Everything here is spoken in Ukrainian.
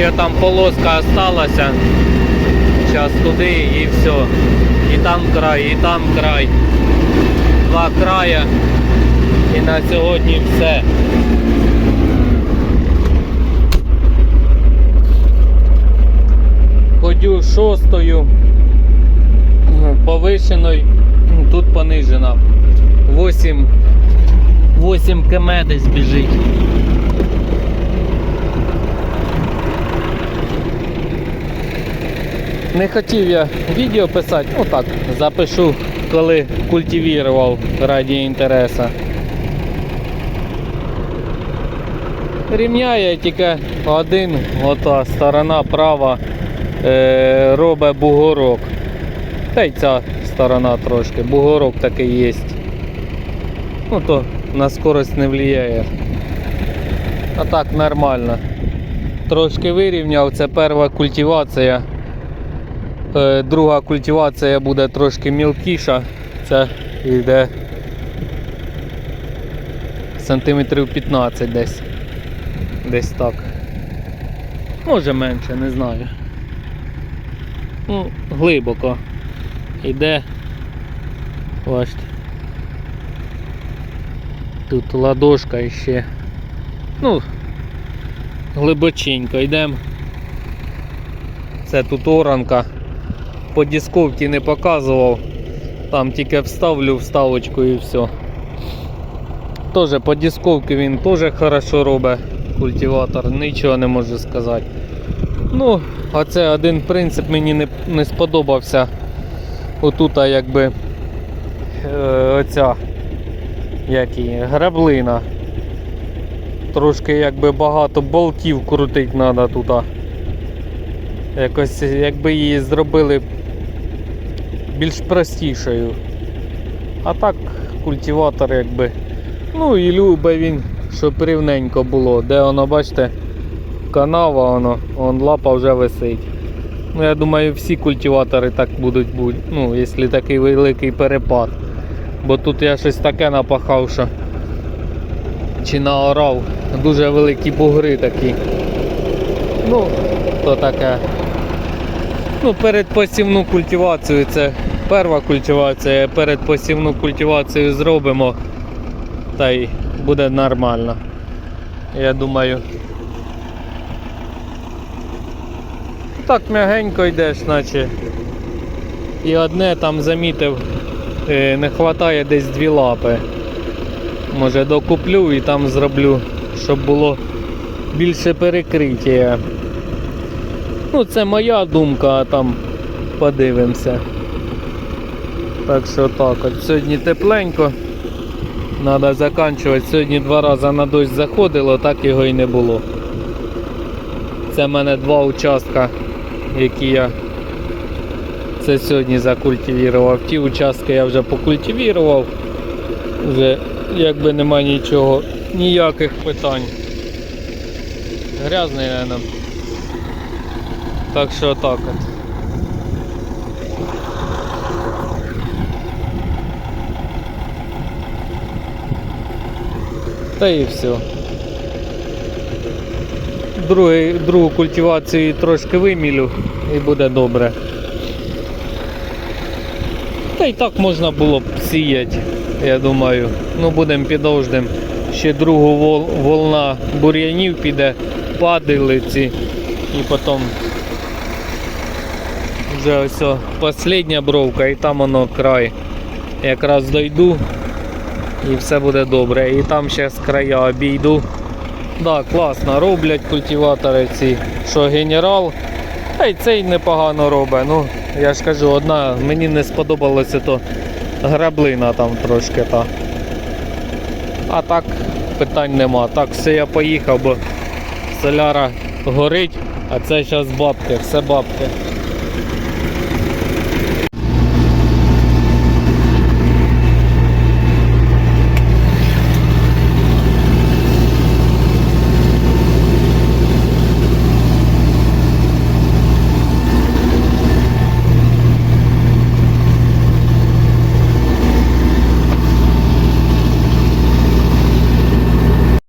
Ще там полоска осталася. Зараз туди і все. І там край, і там край. Два края. І на сьогодні все. Ходю шостою, повишеною, тут понижена. 8, 8 км десь біжить. Не хотів я відео писати, ну так, запишу, коли культивував раді інтересу. Рівняє тільки один, ота сторона права е, робить бугорок. Та й ця сторона трошки, бугорок такий є. Ну то на скорость не впливає. А так нормально. Трошки вирівняв, це перша культивація. Е, Друга культивація буде трошки мілкіша. Це йде сантиметрів 15 десь. Десь так. Може менше, не знаю. Ну, глибоко. Іде. Бачите. Тут ладошка іще. Ну, глибоченько йдемо. Це тут оранка. По дисковці не показував. Там тільки вставлю вставочку і все. Тоже по дисковці він теж хорошо робить культиватор, нічого не можу сказати. Ну, а це один принцип мені не, не сподобався. Отут якби е, оця як її, граблина. Трошки якби багато болтів крутить треба тут. Якось якби її зробили більш простішою. А так культиватор якби. Ну і любить він, щоб рівненько було. Де воно, бачите, канава, воно, вон лапа вже висить. Ну, я думаю, всі культиватори так будуть бути, ну, якщо такий великий перепад. Бо тут я щось таке напахав, що чи наорав. Дуже великі бугри такі. Ну, то таке. Ну, перед посівну культивацією це перша культивація, перед посівну культивацією зробимо та й буде нормально. Я думаю. Так м'ягенько йдеш, наче. І одне там замітив, е, не вистачає десь дві лапи. Може докуплю і там зроблю, щоб було більше перекриття. Ну, це моя думка, а там подивимося. Так що так, от сьогодні тепленько. Треба закінчувати. Сьогодні два рази на дощ заходило, так його і не було. Це в мене два участка, які я це сьогодні закультивував. Ті участки я вже покультивував. Вже якби нема нічого, ніяких питань. Грязний, наверное. Так що так от. Та і все. Другий, другу культивацію трошки вимілю і буде добре. Та й так можна було б сіяти, я думаю. Ну будемо підождем. Ще другу вол, волна бур'янів піде, падалиці і потім вже ось остання бровка і там воно край. Якраз дойду і все буде добре. І там ще з края обійду. Да, класно роблять культиватори ці, що генерал. Та й цей непогано робить. Ну, я ж кажу, одна мені не сподобалося то граблина там трошки та. А так питань нема. Так все я поїхав, бо соляра горить, а це зараз бабки, все бабки.